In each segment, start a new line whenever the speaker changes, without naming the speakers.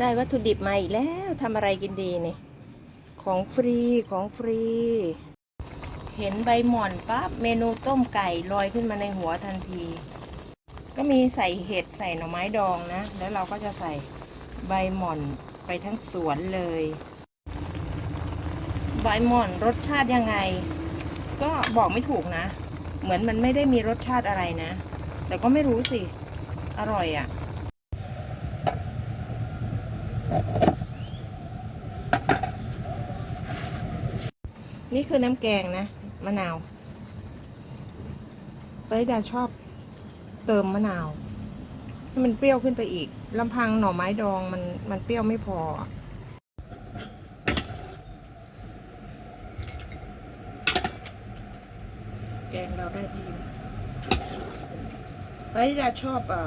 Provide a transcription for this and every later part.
ได้วัตถุดิบมาอีกแล้วทำอะไรกินดีนี่ ของฟรีของฟรี เห็นใบหม่อนปั๊บเมนูต้มไก่ลอยขึ้นมาในหัวทันที ก็มีใส่เห็ดใส่หน่อไม้ดองนะ แล้วเราก็จะใส่ใบหม่อนไปทั้งสวนเลย ใบหม่อนรสชาติยังไง ก็บอกไม่ถูกนะ เหมือนมันไม่ได้มีรสชาติอะไรนะ แต่ก็ไม่รู้สิ อร่อยอะ่ะ นี่คือน้ำแกงนะ มะนาวไปดาชอบเติมมะนาว ให้มันเปรี้ยวขึ้นไปอีกลำพังหน่อไม้ดองมันมันเปรี้ยวไม่พอ แกงเราได้ที่ไปดาชอบอ่า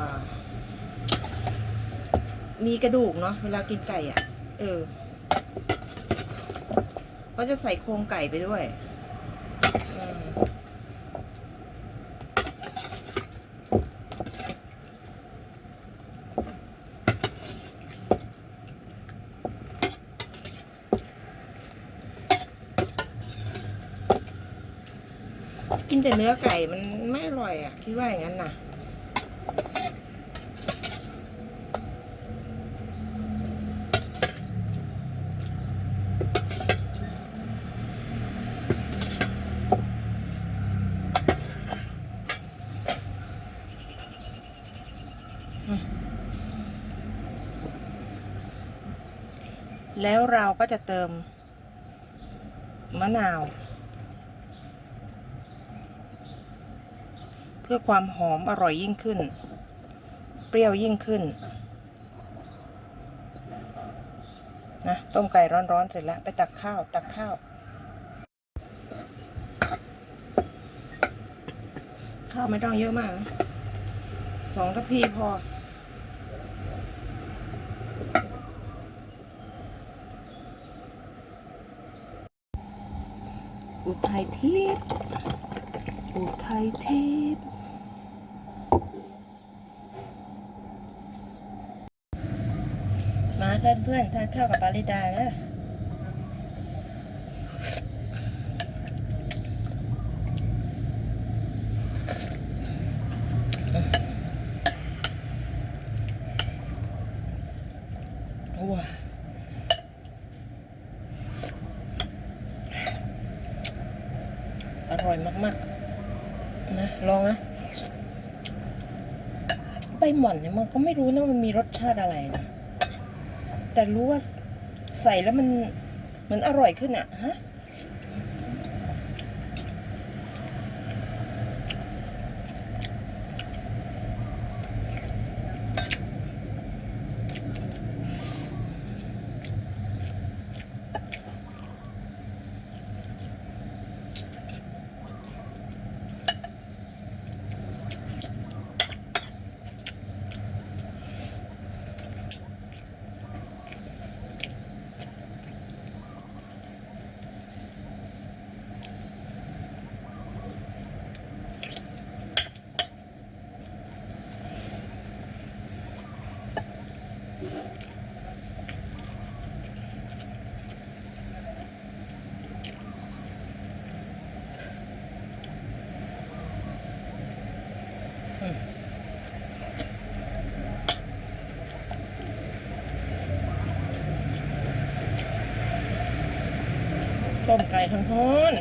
มีกระดูกเนาะเวลากินไก่อะ่ะ เออก็จะใส่โครงไก่ไปด้วยกินแต่เนื้อไก่มันไม่อร่อยอะ คิดว่าอย่างนั้นน่ะ แล้วเราก็จะเติมมะนาว เพื่อความหอมอร่อยยิ่งขึ้น เปรี้ยวยิ่งขึ้นนะต้มไก่ร้อนๆเสร็จแล้ว ไปตักข้าว ตักข้าว ข้าวไม่ต้องเยอะมากสองทัพพีพอ อุทัยทิพย์อุทัยทิพย์มาเพื่อนเพื่อนทานข้าวกับปาริดานะว้า อ ร่อยมากๆ นะ ลองนะใบหม่อนเนี่ยมันก็ไม่รู้นะมันมีรสชาติอะไรนะ แต่รู้ว่าใส่แล้วมันเหมือนอร่อยขึ้นอะฮะ ต้มไก่ฮ้อน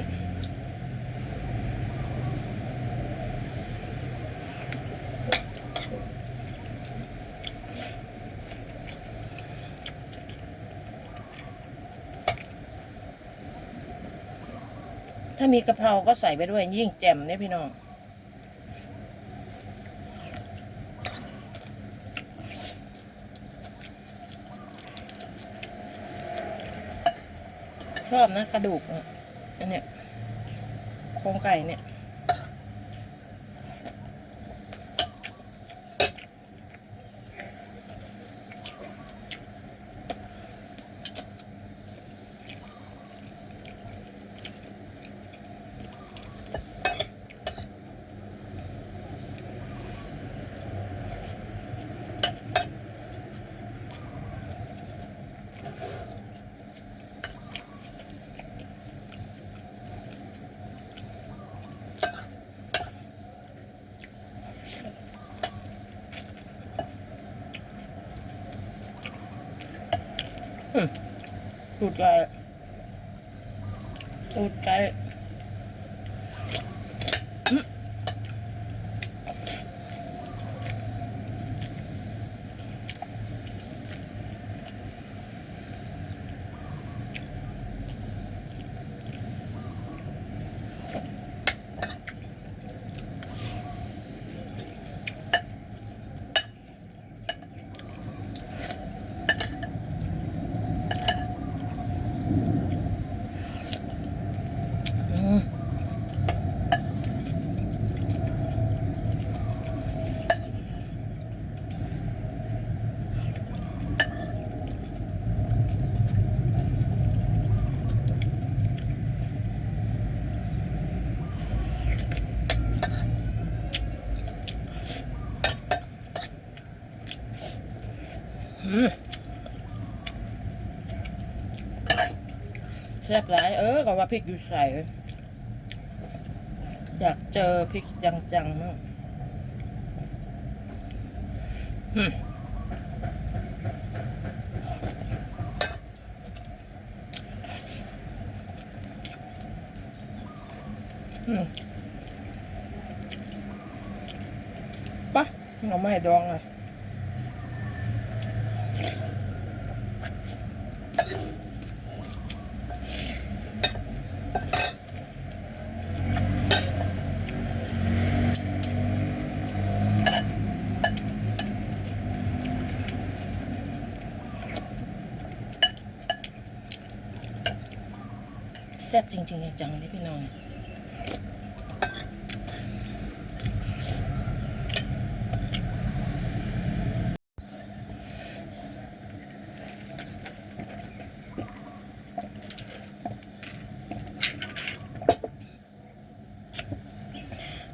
ถ้ามีกะเพราก็ใส่ไปด้วยยิ่งแจ่มเนี่ยพี่น้อง ชอบนะ กระดูกเนี่ยอันเนี้ยโครงไก่เนี่ย ตูดไก่ตูดไก่ แซ่บหลาย เออก็ว่าพริกอยู่ใส่ อยากเจอพริกจังๆมากอืมอืมปะเราไม่ดองเลย แซ่บจริงๆจังๆนี่พี่น้อง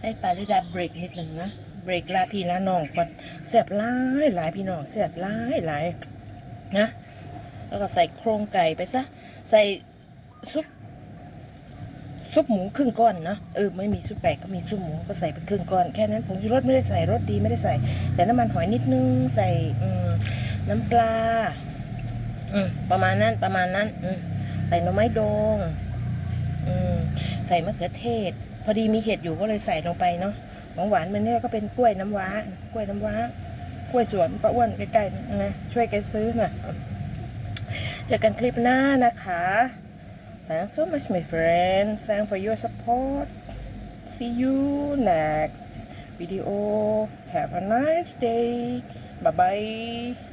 ให้ปาริดาเบรกนิดหนึ่งนะ เบรกลาพี่ลาน้องก่อนแซ่บหลายหลายพี่น้องแซ่บหลายหลายนะ แล้วก็ใส่โครงไก่ไปซะ ใส่ซุปซุปหมูครึ่งก้อนนะเออไม่มีซุปไก่ก็มีซุปหมูก็ใส่ไปครึ่งก้อนแค่นั้นผงชูรสไม่ได้ใส่รสดีไม่ได้ใส่ แต่น้ำมันหอยนิดนึงใส่อืน้ำปลาอืประมาณนั้นประมาณนั้นอืใส่หน่อไม้ดองอืใส่มะเขือเทศ พอดีมีเห็ดอยู่ก็เลยใส่ลงไปเนาะของหวานมันเนี่ยก็เป็นกล้วยน้ำว้า กล้วยน้ำว้า กล้วยสวนป้าอ้วนใกล้ๆนะช่วยแกซื้อหน่อยเจอกันคลิปหน้านะคะ Thanks so much, my friend. Thanks for your support. See you next video. Have a nice day. Bye bye.